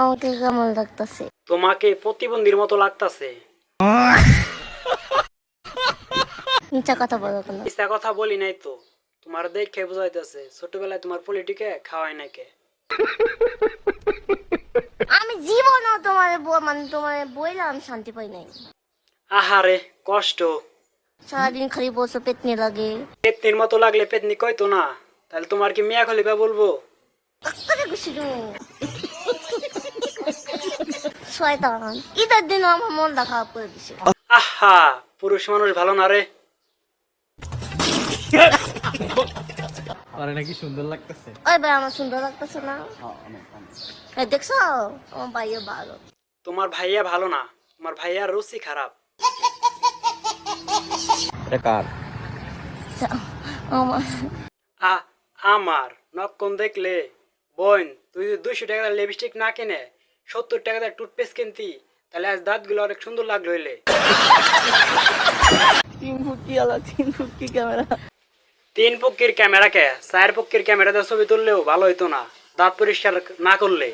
আমাকে কেমন লাগতেছে? তোমাকে প্রতিবন্ধীর মতো লাগতাছে। মিথ্যা কথা বলো কেন? ইচ্ছা কথা বলি নাই তো। তোমার দেখে বুঝাইতেছে ছোটবেলায় তোমার পলিটিকে খাওয়াই নাকি? আমি জীবনও তোমার মানে তোমার বইলাম শান্তি পাই নাই। আহারে কষ্ট। সারাদিন খালি বসে পেতনি লাগে। পেতনির মতো লাগলে পেতনি কইতো না। তাহলে তোমার কি মিয়া খলিফা বলব? শয়তান। ঈদের দিন আমার মনটা খারাপ করে দিছে। আহা পুরুষ মানুষ ভালো না রে। আরে নাকি সুন্দর লাগতেছে? ওই ভাই আমার সুন্দর লাগতেছে না। এই দেখছ? আমার ভাইও ভালো। তোমার ভাইয়া ভালো না। তোমার ভাইয়া রুচি খারাপ। এটা কার? আমার। আ আমার। নক্ষণ দেখলে? বোন তুই যদি দুইশো টাকা লিপস্টিক না কিনে সত্তর টাকা দিয়ে টুথপেস্ট কিনতি তাহলে আজ দাঁতগুলো অনেক সুন্দর লাগল হইলে। তিন ফুটি আলা তিন ফুটি ক্যামেরা? তিন পক্ষের ক্যামেরাকে চার পক্ষের ক্যামেরাতে ছবি তুললেও ভালো হইতো না দাঁত পরিষ্কার না করলে।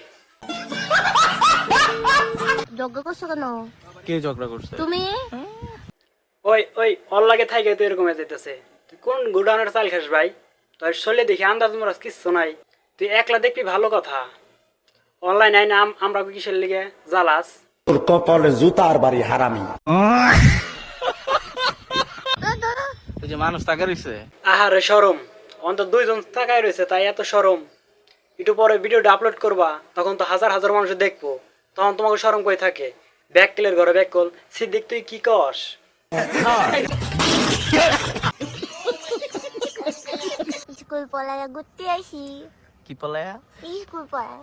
যজ্ঞ করছ কেন? কে ঝগড়া করছে? তুমি? ওই ওই অল লাগে থাইকে তো এরকম হয়ে যেতেছে তুই কোন গুডাউনের চাল খাস ভাই? তোর শরীরে দেখি আন্দাজ মরাজ কিচ্ছু নাই। তুই একলা দেখবি ভালো কথা। অনলাইন আইন আমরা কিসের লিগে? জ্বালাস তোর কপালে জুতার বাড়ি হারামি। ওই যে মানুষ তাকে রইছে। আহারে সরম। অন্তত দুইজন তাকায় রয়েছে তাই এত সরম। একটু পরে ভিডিওটা আপলোড করবা তখন তো হাজার হাজার মানুষ দেখব। তখন তোমাকে সরম করে থাকে? ব্যাক কিলের ঘরে ব্যাক কল। সিদ্দিক তুই কি কস? স্কুল পড়ায় ঘুরতে আইসি কি পলায়া? স্কুল পড়ায়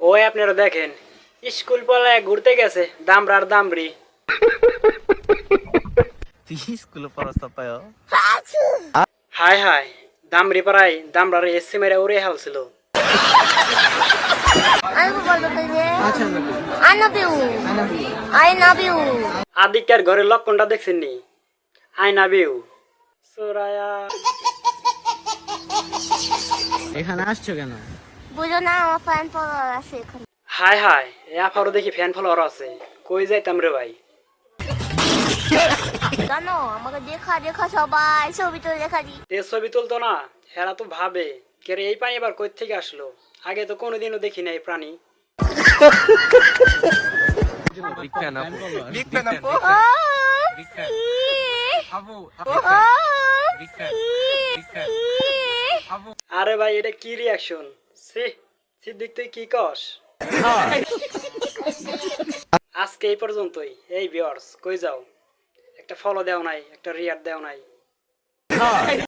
ওই আপনারা দেখেন স্কুল পলায় ঘুরতে গেছে দামরার দামরি তুই স্কুলে পড়াস পায় হাই হাই দামরি পাড়াই দামরার এসি মেরে উড়ে হালছিল। আমি বলব তো যে I love you I love you আদিকার ঘরের লক্ষণটা দেখছেন নি আই না বিউ। সোরায়া। এখানে আসছো কেন? বুঝো না আমার ফ্যান ফলোয়ার আছে এখানে। হাই হাই এ আফারও দেখি ফ্যান ফলোয়ার আছে। কই যাইতাম রে ভাই? জানো আমাকে দেখা দেখা সবাই ছবি তুলে দেখা দি। তে ছবি তুলতো না হেরা তো ভাবে কে রে এই পানি এবার কই থেকে আসলো? আগে তো কোনোদিনও দেখি প্রাণী। আপু আপু আপু. Big fan. আপু আরে ভাই এটা কি রিয়াকশন সি সিদ্দিক, তুই কি কস? আজকে এই পর্যন্তই। এই বিয়ার্স কই যাও? একটা ফলো দেও নাই, একটা রিয়ার দেও নাই।